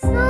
So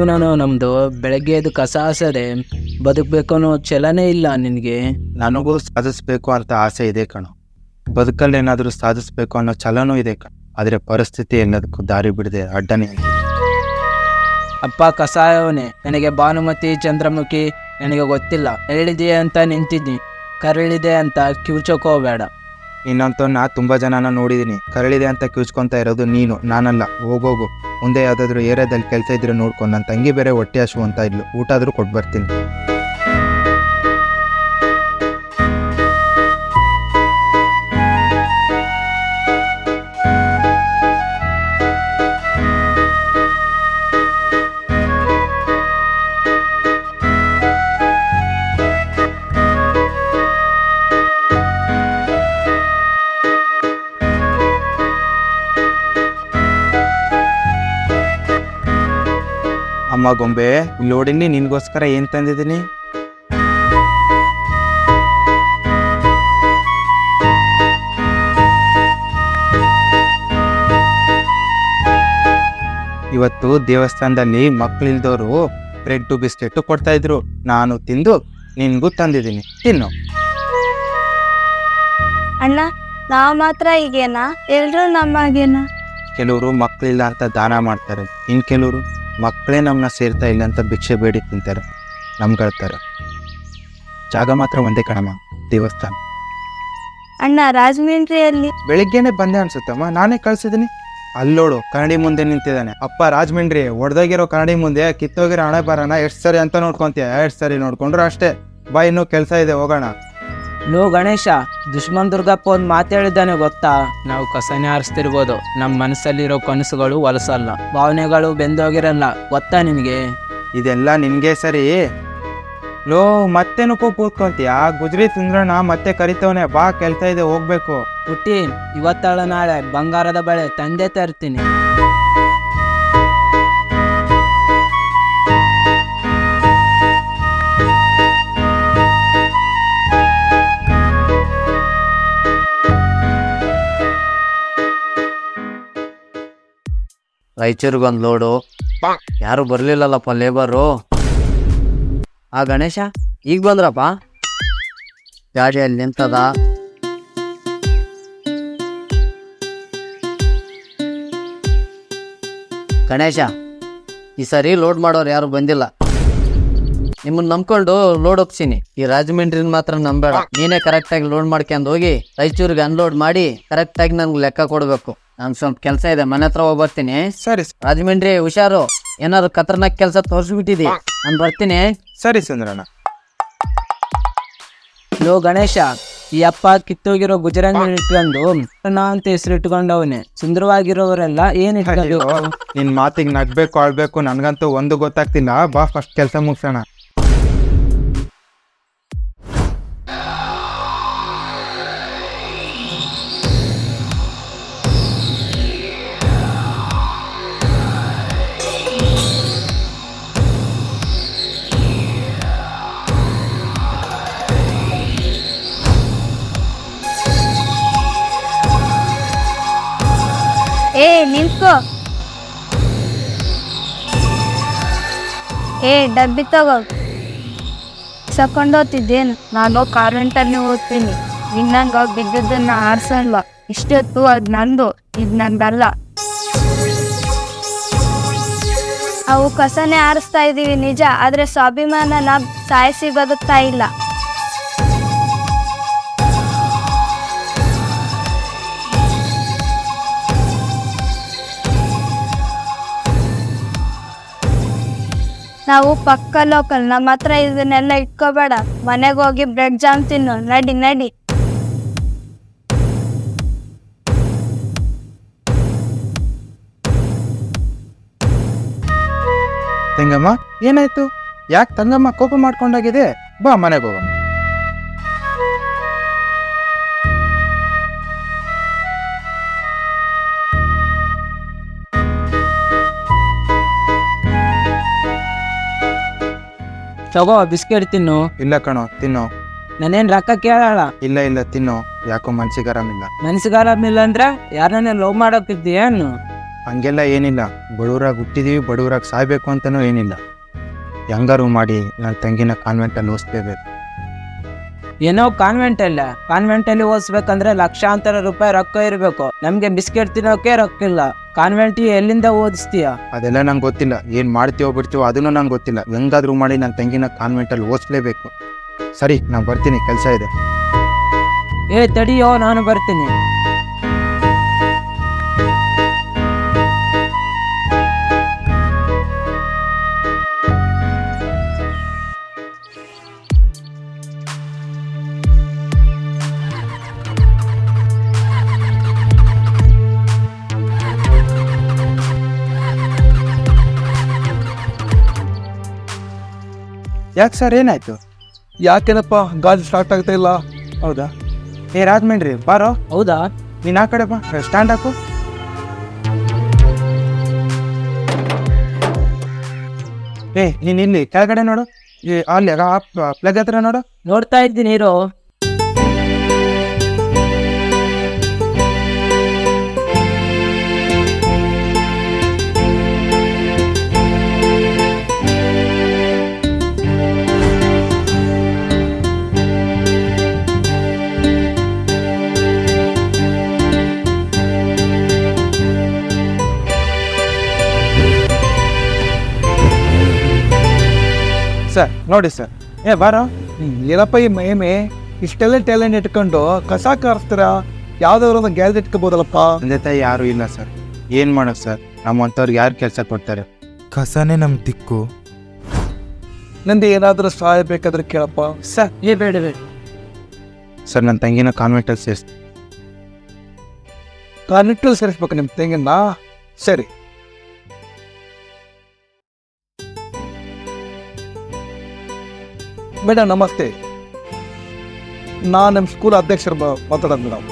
ಜೀವನನೋ ನಮ್ದು ಬೆಳಗ್ಗೆ ಎದ್ದು ಕಸ ಹಾಸದೆ ಬದುಕಬೇಕು ಅನ್ನೋ ಚಲನೆ ಇಲ್ಲ ನಿನಗೆ. ನನಗೂ ಸಾಧಿಸ್ಬೇಕು ಅಂತ ಆಸೆ ಇದೆ ಕಣೋ. ಬದುಕಲ್ಲಿ ಏನಾದರೂ ಸಾಧಿಸ್ಬೇಕು ಅನ್ನೋ ಛಲನೂ ಇದೆ ಕಣ. ಆದರೆ ಪರಿಸ್ಥಿತಿ ಎಲ್ಲದಕ್ಕೂ ದಾರಿ ಬಿಡದೆ ಅಡ್ಡನೆ. ಅಪ್ಪ ಕಸಾಯವನೇ ನನಗೆ ಭಾನುಮತಿ ಚಂದ್ರಮುಖಿ ನನಗೆ ಗೊತ್ತಿಲ್ಲ. ಹೇಳಿದೆಯೇ ಅಂತ ನಿಂತಿದ್ದೀನಿ ಕರಳಿದೆ ಅಂತ ಕಿವುಚೋಕೋಬೇಡ ಇನ್ನಂತವ್ನ ತುಂಬ ಜನನ ನೋಡಿದ್ದೀನಿ ಕರಳಿದೆ ಅಂತ ಕಿವುಚ್ಕೊಂತ ಇರೋದು ನೀನು, ನಾನಲ್ಲ. ಹೋಗೋಗು ಮುಂದೆ ಯಾವುದಾದ್ರೂ ಏರಿಯಾದಲ್ಲಿ ಕೆಲಸ ಇದ್ರೆ ನೋಡ್ಕೊಂಡು ನನ್ನ ತಂಗಿ ಬೇರೆ ಹೊಟ್ಟೆ ಹಸು ಅಂತ ಇದ್ಲು. ಊಟ ಆದರೂ ಕೊಟ್ಟು ಬರ್ತೀನಿ ಅಮ್ಮ ಗೊಂಬೆ ನೋಡಿನಿ ನಿನ್ಗೋಸ್ಕರ ಏನ್ ತಂದಿದ್ದೀನಿ ಇವತ್ತು ದೇವಸ್ಥಾನದಲ್ಲಿ ಮಕ್ಕಳಿಲ್ದವರು ಬ್ರೆಡ್ ಬಿಸ್ಕೆಟ್ ಕೊಡ್ತಾ ಇದ್ರು. ನಾನು ತಿಂದು ನಿನ್ಗೂ ತಂದಿದ್ದೀನಿ ತಿನ್ನು. ಅಣ್ಣ ನಾವು ಮಾತ್ರ ಈಗೇನಾ ಎಲ್ರು ನಮ್ಮಾಗೇನಾ? ಕೆಲವರು ಮಕ್ಕಳಿಲ್ಲ ಅಂತ ದಾನ ಮಾಡ್ತಾರೆ. ಇನ್ ಕೆಲವರು? ಮಕ್ಕಳೇ ನಮ್ಮನ್ನ ಸೇರ್ತಾ ಇಲ್ಲ ಅಂತ ಭಿಕ್ಷೆ ಬೇಡಿ ತಿಂತಾರೆ. ನಮ್ಗಳ್ತಾರೆ ಜಾಗ ಮಾತ್ರ ಒಂದೇ ಕಣಮ್ಮ ದೇವಸ್ಥಾನ. ಅಣ್ಣ ರಾಜಮಂಡ್ರಿಯಲ್ಲಿ ಬೆಳಿಗ್ಗೆನೆ ಬಂದೆ ಅನ್ಸುತ್ತಮ್ಮ ನಾನೇ ಕಳ್ಸಿದ್ದೀನಿ ಅಲ್ಲೋಡು ಕನ್ನಡಿ ಮುಂದೆ ನಿಂತಿದ್ದಾನೆ. ಅಪ್ಪ ರಾಜಮಂಡ್ರಿ ಒಡ್ದಾಗಿರೋ ಕನ್ನಡಿ ಮುಂದೆ ಕಿತ್ತೋಗಿರೋ ಹಣೆ ಬರೋಣ ಎಷ್ಟು ಸರಿ ಅಂತ ನೋಡ್ಕೊಂತೀಯ? ಎಷ್ಟು ಸರಿ ನೋಡ್ಕೊಂಡ್ರು ಅಷ್ಟೇ. ಬಾ ಇನ್ನೂ ಕೆಲಸ ಇದೆ ಹೋಗೋಣ. ಲೋ ಗಣೇಶ ದುಷ್ಮನ್ ದುರ್ಗಪ್ಪ ಒಂದು ಮಾತಾಡಿದ್ದಾನೆ ಗೊತ್ತಾ? ನಾವು ಕಸನೆ ಆರಿಸ್ತಿರ್ಬೋದು ನಮ್ಮ ಮನಸ್ಸಲ್ಲಿರೋ ಕನಸುಗಳು ಹೊಲಸಲ್ಲ ಭಾವನೆಗಳು ಬೆಂದೋಗಿರಲ್ಲ. ಗೊತ್ತಾ ನಿನಗೆ? ಇದೆಲ್ಲ ನಿನ್ಗೆ ಸರಿ? ಲೋ ಮತ್ತೇನು ಕೋಪ ಕೂತ್ಕೊಂತೀಯ? ಗುಜರಿ ಸುಂದ್ರಣ್ಣ ಮತ್ತೆ ಕರಿತವನೆ. ಬಾ ಕೆಲಸ ಇದೆ ಹೋಗ್ಬೇಕು. ಹುಟ್ಟಿ ಇವತ್ತಳ ನಾಳೆ ಬಂಗಾರದ ಬಳೆ ತಂದೆ ತರ್ತೀನಿ. ರಾಯಚೂರಿಗೆ ಒಂದು ಲೋಡು. ಯಾರು ಬರ್ಲಿಲ್ಲಲ್ಲಪ್ಪ ಲೇಬರು ಆ ಗಣೇಶ ಈಗ ಬಂದ್ರಪ್ಪ? ಗಾಡಿ ಅಲ್ಲಿ ನಿಂತದ. ಗಣೇಶ ಈ ಸರಿ ಲೋಡ್ ಮಾಡೋರು ಯಾರು ಬಂದಿಲ್ಲ. ನಿಮ್ಮನ್ನ ನಂಬ್ಕೊಂಡು ಲೋಡ್ ಹೋಗ್ತೀನಿ. ಈ ರಾಜಮಂಡ್ರಿನ ಮಾತ್ರ ನಂಬೇಡ. ನೀನೇ ಕರೆಕ್ಟಾಗಿ ಲೋಡ್ ಮಾಡ್ಕೊಂಡು ಹೋಗಿ ರಾಯಚೂರಿಗೆ ಅನ್ಲೋಡ್ ಮಾಡಿ ಕರೆಕ್ಟಾಗಿ ನನಗೆ ಲೆಕ್ಕ ಕೊಡಬೇಕು. ನಾನು ಸ್ವಲ್ಪ ಕೆಲಸ ಇದೆ ಮನೆ ಹತ್ರ ಹೋಗಿ ಬರ್ತೀನಿ. ಸರಿ ರಾಜಮಂಡ್ರಿ ಹುಷಾರು. ಏನಾದ್ರು ಖತರ್ನಾಕ್ ಕೆಲಸ ತೋರಿಸ್ಬಿಟ್ಟಿದಿ? ನಾನು ಬರ್ತೀನಿ. ಸರಿ ಸುಂದ್ರಣ್ಣ. ಲೋ ಗಣೇಶ ಈ ಅಪ್ಪ ಕಿತ್ತೋಗಿರೋ ಗುಜರಾಂಗ್ ಇಟ್ಕೊಂಡು ನಾ ಅಂತ ಹೆಸರು ಇಟ್ಕೊಂಡವನೆ ಸುಂದರವಾಗಿರೋರೆಲ್ಲ ಏನ್ ಇಟ್ಕೊಂಡು ನಿನ್ ಮಾತಿಗೆ ನಗ್ಬೇಕು ಆಳ್ಬೇಕು ನನ್ಗಂತೂ ಒಂದು ಗೊತ್ತಾಗ್ತಿಲ್ಲ. ಬಾ ಫಸ್ಟ್ ಕೆಲಸ ಮುಗ್ಸೋಣ. ನಿಂತ್ಕೋ ಏ, ಡಬ್ಬಿ ತಗೋ. ಸಕೊಂಡೋತಿದ್ದೇನು. ನಾನು ಕಾರೆಂಟಲ್ಲಿ ಓದ್ತೀನಿ. ಇನ್ನಂಗ ಬಿದ್ದದನ್ನ ಆರ್ಸಲ್ವ? ಇಷ್ಟೊತ್ತು ಅದು ನಂದು, ಇದ್ ನಂದಲ್ಲ. ಅವು ಕಸನೇ ಆರಿಸ್ತಾ ಇದೀವಿ ನಿಜ, ಆದ್ರೆ ಸ್ವಾಭಿಮಾನನ ಸಾಯಿಸಿ ಬದುಕ್ತಾ ಇಲ್ಲ. ನಾವು ಪಕ್ಕ ಲೋಕಲ್ ನಮ್ಮ ಹತ್ರ ಇದನ್ನೆಲ್ಲ ಇಟ್ಕೋಬೇಡ. ಮನೆಗೆ ಹೋಗಿ ಬ್ರೆಡ್ ಜಾಮ್ ತಿನ್ನು. ನಡಿ ನಡಿ. ತಂಗಮ್ಮ, ಏನಾಯ್ತು? ಯಾಕೆ ತಂಗಮ್ಮ ಕೋಪ ಮಾಡ್ಕೊಂಡಾಗಿದೆ? ಬಾ ಮನೆಗೆ ಹೋಗೋಣ ತಗೋ ಬಿಸ್ಕೆಟ್ ತಿನ್ನು. ಇಲ್ಲ ಕಣೋ ತಿನ್ನೋ. ನಾನೇನ್ ರೊಕ್ಕ ಕೇಳಲ್ಲ. ಇಲ್ಲ ಇಲ್ಲ ತಿನ್ನೋ. ಯಾಕೋ ಮನ್ಸಿಗೆ ಆರಾಮಿಲ್ಲ ಮನ್ಸಿಗೆ ಆರಾಮಿಲ್ಲ ಅಂದ್ರೆ ಯಾರನ್ನ ಲವ್ ಮಾಡೋಕಿದ್ದೀಯೇನು ಹಂಗೆಲ್ಲ ಏನಿಲ್ಲ. ಬಡವರಾಗಿ ಹುಟ್ಟಿದೀವಿ ಬಡವರಾಗಿ ಸಾಯ್ಬೇಕು ಅಂತನೂ ಏನಿಲ್ಲ. ಹೆಂಗಾರು ಮಾಡಿ ನನ್ನ ತಂಗಿನ ಕಾನ್ವೆಂಟಲ್ಲಿ ಓದಿಸ್ಲೇಬೇಕು. ಏನೋ ಕಾನ್ವೆಂಟ್ ಅಲ್ಲ ಕಾನ್ವೆಂಟ್ ಅಲ್ಲಿ ಓದಿಸ್ಬೇಕಂದ್ರೆ ಲಕ್ಷಾಂತರ ರೂಪಾಯಿ ರೊಕ್ಕ ಇರಬೇಕು. ನಮ್ಗೆ ಬಿಸ್ಕೆಟ್ ತಿನ್ನೋಕೆ ರೊಕ್ಕ ಇಲ್ಲ ಕಾನ್ವೆಂಟ್ ಎಲ್ಲಿಂದ ಓದಿಸ್ತೀಯ? ಅದೆಲ್ಲ ನಂಗೆ ಗೊತ್ತಿಲ್ಲ. ಏನು ಮಾಡ್ತೀವೋ ಬಿಡ್ತೀವೋ ಅದನ್ನು ನಂಗೆ ಗೊತ್ತಿಲ್ಲ. ಹೆಂಗಾದ್ರೂ ಮಾಡಿ ನನ್ನ ತಂಗಿನ ಕಾನ್ವೆಂಟಲ್ಲಿ ಓದಿಸ್ಲೇಬೇಕು. ಸರಿ ನಾನು ಬರ್ತೀನಿ. ಕೆಲಸ ಇದೆ. ಏ ತಡಿಯೋ ನಾನು ಬರ್ತೀನಿ. ಯಾಕೆ ಸರ್ ಏನಾಯ್ತು? ಯಾಕೇನಪ್ಪ ಗಾಜು ಸ್ಟಾರ್ಟ್ ಆಗ್ತಾ ಇಲ್ಲ. ಹೌದಾ? ಏ ರಾಜ್ಮೇನ್ರಿ ಬಾರೋ? ಹೌದಾ? ನೀನು ಆ ಕಡೆ ಬಾ ಸ್ಟ್ಯಾಂಡ್ ಹಾಕು. ಏ ನೀನು ಇಲ್ಲಿ ಕೆಳಗಡೆ ನೋಡು. ಈ ಅಲ್ಲಿ ಪ್ಲಗ್ ಹತ್ರ ನೋಡು. ನೋಡ್ತಾ ಇದ್ದೀನಿ ಇರೋ ಸರ್ ನೋಡಿ ಸರ್. ಏ ಬಾರೋ. ಏನಪ್ಪ ಈ ಮೇಮೆ. ಇಷ್ಟೆಲ್ಲ ಟ್ಯಾಲೆಂಟ್ ಇಟ್ಕೊಂಡು ಕಸ ಕಾರ್ಸ್ತೀರ? ಯಾವ್ದಾದ್ರು ಒಂದು ಗ್ಯಾಸ್ ಇಟ್ಕೋಬೋದಲ್ಲಪ್ಪ. ತಂದೆ ತಾಯಿ ಯಾರು ಇಲ್ಲ ಸರ್. ಏನ್ ಮಾಡೋದು ಸರ್? ನಮ್ಮಂಥವ್ರಿಗೆ ಯಾರು ಕೆಲಸ ಕೊಡ್ತಾರೆ? ಕಸನೇ ನಮ್ಮ ದಿಕ್ಕು. ನಂದು ಏನಾದರೂ ಸಹಾಯ ಬೇಕಾದ್ರೆ ಕೇಳಪ್ಪ. ಸರ್ ಏ ಬೇಡ ಬೇಡ. ಸರ್ ನನ್ನ ತಂಗಿನ ಕಾನ್ವೆಂಟಲ್ಲಿ ಸೇರಿಸ್ ಕಾನ್ವೆಂಟಲ್ಲಿ ಸೇರಿಸ್ಬೇಕು ನಿಮ್ಮ ತಂಗಿನ? ಸರಿ. ಮೇಡಮ್ ನಮಸ್ತೆ. ನಾನು ನಮ್ಮ ಸ್ಕೂಲ್ ಅಧ್ಯಕ್ಷರು ಮಾತಾಡೋದು ಮೇಡಮ್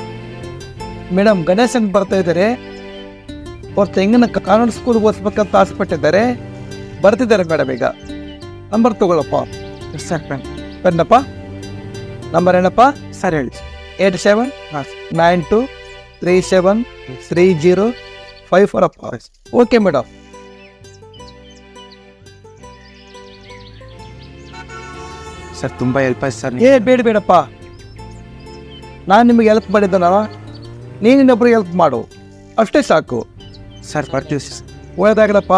ಮೇಡಮ್ ಗಣೇಶನ್ ಬರ್ತಾ ಇದ್ದಾರೆ. ಅವ್ರ ತೆಂಗಿನ ಕಾನೂನು ಸ್ಕೂಲ್ಗೆ ಓದಿಸ್ಬೇಕಂತ ಆಸೆಪಟ್ಟಿದ್ದಾರೆ. ಬರ್ತಿದ್ದಾರೆ ಮೇಡಮ್ ಈಗ. ನಂಬರ್ ತಗೊಳ್ಳಪ್ಪ ಸರ್ ಪೆನ್ ಪೆನ್ನಪ್ಪ. ನಂಬರ್ ಏನಪ್ಪ? ಸರಿ ಹೇಳಿ. Eight seven nine two three seven three zero five four ಅಪ್ಪ. ಓಕೆ ಮೇಡಮ್ ಸರ್ ತುಂಬ ಹೆಲ್ಪ್ ಆಯ್ತು ಸರ್ ಏ ಬೇಡ ಬೇಡಪ್ಪ. ನಾನು ನಿಮಗೆ ಹೆಲ್ಪ್ ಮಾಡಿದ್ದನ ನೀನು ಇನ್ನೊಬ್ರಿಗೆ ಹೆಲ್ಪ್ ಮಾಡು. ಅಷ್ಟೇ ಸಾಕು. ಸರ್ ಬರ್ತೀವಿ ಸರ್ ಒಳ್ಳೆದಾಗಲಪ್ಪ.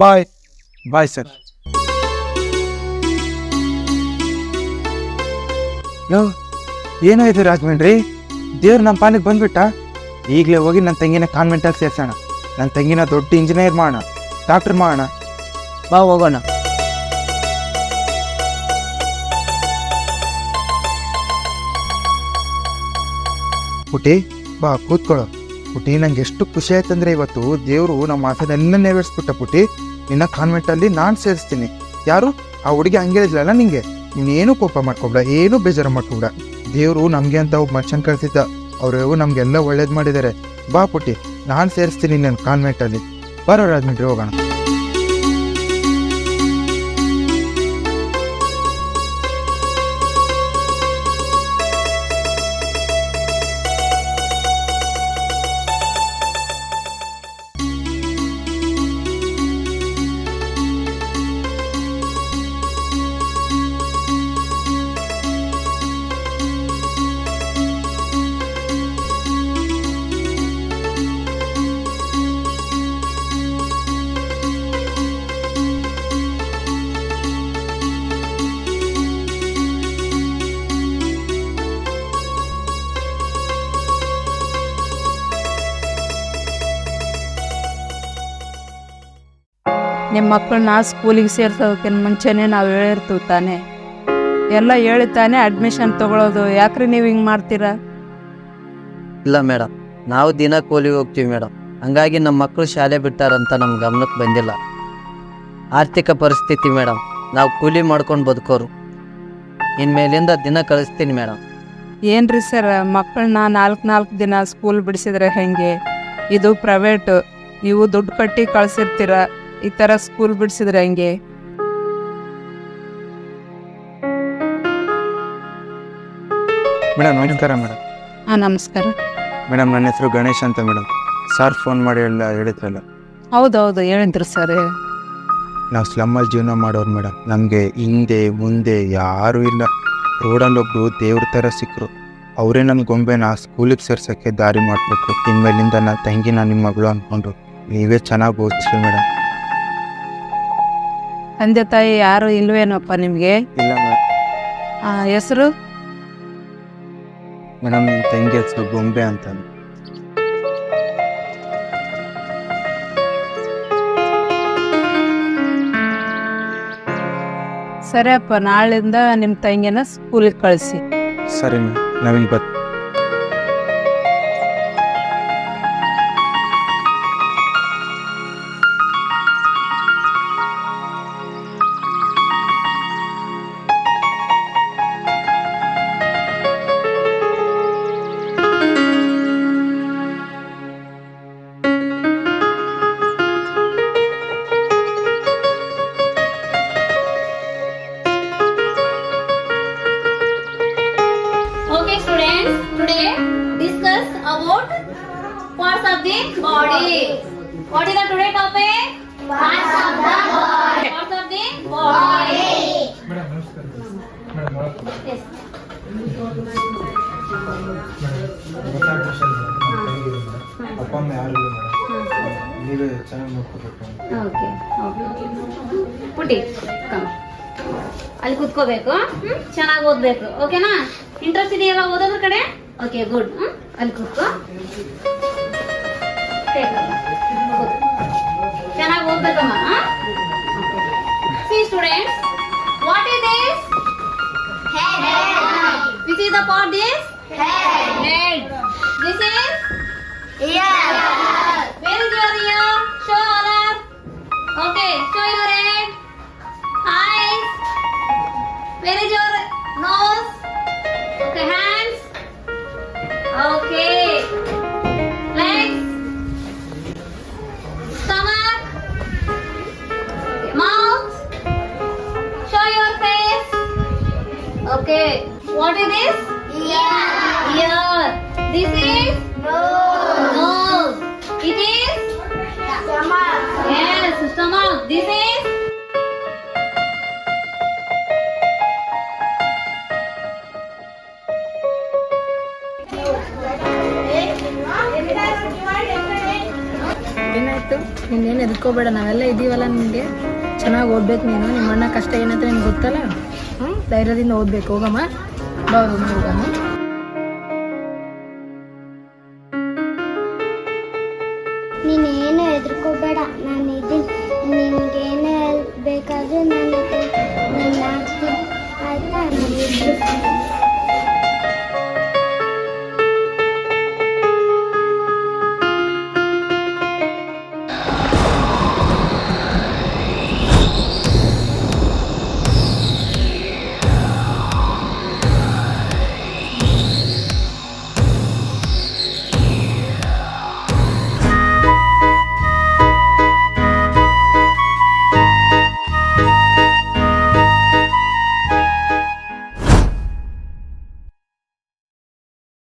ಬಾಯ್ ಬಾಯ್ ಸರ್ ಯೋ ಏನಾಯ್ತು ರಾಜಮಂಡ್ರಿ ದೇವ್ರು ನಮ್ಮ ಪಾನಿಗೆ ಬಂದ್ಬಿಟ್ಟ? ಈಗಲೇ ಹೋಗಿ ನನ್ನ ತಂಗಿನ ಕಾನ್ವೆಂಟಲ್ಲಿ ಸೇರ್ಸೋಣ. ನನ್ನ ತಂಗಿನ ದೊಡ್ಡ ಇಂಜಿನಿಯರ್ ಮಾಡೋಣ ಡಾಕ್ಟರ್ ಮಾಡೋಣ. ಬಾ ಹೋಗೋಣ. ಪುಟಿ ಬಾ ಕೂತ್ಕೊಳ್ಳೋ. ಪುಟಿ ನಂಗೆ ಎಷ್ಟು ಖುಷಿ ಆಯ್ತು ಆಯ್ತಂದ್ರೆ ಇವತ್ತು ದೇವರು ನಮ್ಮ ಆಸೆನೆಲ್ಲ ನೆರವೇರಿಸ್ಬಿಟ್ಟ ಪುಟಿ ನಿನ್ನ ಕಾನ್ವೆಂಟಲ್ಲಿ ನಾನು ಸೇರಿಸ್ತೀನಿ. ಯಾರು? ಆ ಹುಡುಗಿ ಹಂಗೆ ಇದ್ಲಲ್ಲ ನಿಂಗೆ? ನೀನೇನು ಕೋಪ ಮಾಡ್ಕೊಬೇಡ, ಏನು ಬೇಜಾರು ಮಾಡ್ಕೊಬೇಡ. ದೇವರು ನಮಗೆ ಅಂತ ಒಬ್ಬ ಮನುಷ್ಯನ್ ಕಳ್ಸಿದ್ದ. ಅವರು ನಮಗೆಲ್ಲ ಒಳ್ಳೇದು ಮಾಡಿದ್ದಾರೆ ಬಾ ಪುಟಿ ನಾನು ಸೇರಿಸ್ತೀನಿ ನನ್ನ ಕಾನ್ವೆಂಟಲ್ಲಿ ಬರೋ ರಾಜಮಂಡ್ರಿ ಹೋಗೋಣ. ನಿಮ್ಮ ಮಕ್ಕಳನ್ನ ಸ್ಕೂಲಿಗೆ ಸೇರ್ಸೋದಕ್ಕಿಂತ ಮುಂಚೆನೆ ನಾವು ಹೇಳಿರ್ತೀವಿ ತಾನೇ. ಎಲ್ಲ ಹೇಳಿ ತಾನೇ ಅಡ್ಮಿಷನ್ ತಗೊಳ್ಳೋದು ಯಾಕ್ರಿ ನೀವು ಹಿಂಗೆ ಮಾಡ್ತೀರಾ? ಇಲ್ಲ ಮೇಡಮ್ ನಾವು ದಿನ ಕೂಲಿಗೆ ಹೋಗ್ತೀವಿ ಮೇಡಮ್ ಹಂಗಾಗಿ ನಮ್ಮ ಮಕ್ಕಳು ಶಾಲೆ ಬಿಟ್ಟಾರಂತ ನಮ್ಮ ಗಮನಕ್ಕೆ ಬಂದಿಲ್ಲ. ಆರ್ಥಿಕ ಪರಿಸ್ಥಿತಿ ಮೇಡಮ್ ನಾವು ಕೂಲಿ ಮಾಡ್ಕೊಂಡು ಬದುಕೋರು. ಇನ್ಮೇಲಿಂದ ದಿನ ಕಳಿಸ್ತೀನಿ ಮೇಡಮ್ ಏನ್ರಿ ಸರ್ ಮಕ್ಕಳನ್ನ ನಾಲ್ಕು ನಾಲ್ಕು ದಿನ ಸ್ಕೂಲ್ ಬಿಡಿಸಿದ್ರೆ ಹೆಂಗೆ? ಇದು ಪ್ರೈವೇಟು. ನೀವು ದುಡ್ಡು ಕಟ್ಟಿ ಕಳ್ಸಿರ್ತೀರ? ಈ ಥರ ಸ್ಕೂಲ್ ಬಿಡಿಸಿದ್ರೆ ಹಂಗೆ? ಮೇಡಮ್ ನಮಸ್ಕಾರ ಮೇಡಮ್. ಹಾಂ ನಮಸ್ಕಾರ. ಮೇಡಮ್ ನನ್ನ ಹೆಸರು ಗಣೇಶ್ ಅಂತ ಮೇಡಮ್. ಸರ್ ಫೋನ್ ಮಾಡಿ ಎಲ್ಲ ಹೇಳಿದ್ರಲ್ಲ. ಹೌದೌದು ಹೇಳಿದ್ರು ಸರ್ ನಾವು ಸ್ಲಮ್ಮಲ್ಲಿ ಜೀವನ ಮಾಡೋರು ಮೇಡಮ್. ನಮಗೆ ಹಿಂದೆ ಮುಂದೆ ಯಾರೂ ಇಲ್ಲ. ರೋಡಲ್ಲಿ ಒಬ್ರು ದೇವ್ರ ಥರ ಸಿಕ್ಕರು ಅವರೇ ನನ್ನ ಗೊಂಬೆನ ಸ್ಕೂಲಿಗೆ ಸೇರ್ಸೋಕ್ಕೆ ದಾರಿ ಮಾಡಿಬಿಟ್ರು. ಇನ್ಮೇಲಿಂದ ನನ್ನ ತಂಗಿನ ನಿಮ್ಮ ಮಗಳು ಅಂದ್ಕೊಂಡ್ರು ನೀವೇ ಚೆನ್ನಾಗಿ ಓದಿಸ್ರಿ ಮೇಡಮ್. ತಂದೆ ತಾಯಿ ಯಾರು ಇಲ್ವೇನಪ್ಪ ನಿಮಗೆ? ಇಲ್ಲ ಹೆಸರು? ಮೇಡಮ್ ತಂಗಿ ಹೆಸರು ಗೊಂಬೆ ಅಂತ. ಸರಿ ಅಪ್ಪ ನಾಳಿಂದ ನಿಮ್ಮ ತಂಗಿನ ಸ್ಕೂಲಿಗೆ ಕಳಿಸಿ. ಸರಿ ಮ್ಯಾಮ್ ನಾವಿಲ್ಲಿ the body. What is the today topic? Parts of the body. Parts of the body. Yes. ಅಪ್ಪ ಅಮ್ಮ ಯಾರು ನೀವೇ ಚೆನ್ನಾಗಿ ನೋಡ್ಕೋಬೇಕು Okay. Okay. ಪುಟಿ ಕಮ್ ಅಲ್ಲಿ ಕುತ್ಕೋಬೇಕು ಹ್ಮ್? ಚೆನ್ನಾಗಿ ಓದ್ಬೇಕು ಓಕೆನಾ ಇಂಟ್ರೆಸ್ಟ್ ಇದೆಯಲ್ಲ ಓದೋದ್ರ ಕಡೆ ಓಕೆ ಗುಡ್ ಅಲ್ಲಿ ಕೂತ್ಕೋ students. What is this? Head. head. Which is the part? This? Head. head. This is? Ear. ಏನಾಯ್ತು ನೀನೇನು ಎದ್ಕೋಬೇಡ ನಾವೆಲ್ಲ ಇದೀವಲ್ಲ ನಿಮಗೆ. ಚೆನ್ನಾಗಿ ಓದ್ಬೇಕು ನೀನು. ನಿಮ್ಮ ಅಣ್ಣ ಕಷ್ಟ ಏನಂತ ನಿಮ್ಗೆ ಗೊತ್ತಲ್ಲ? ಹ್ಞೂ ಧೈರ್ಯದಿಂದ ಓದ್ಬೇಕು. ಹೋಗಮ್ಮ. ಬಾ ಹೋಗೋಣ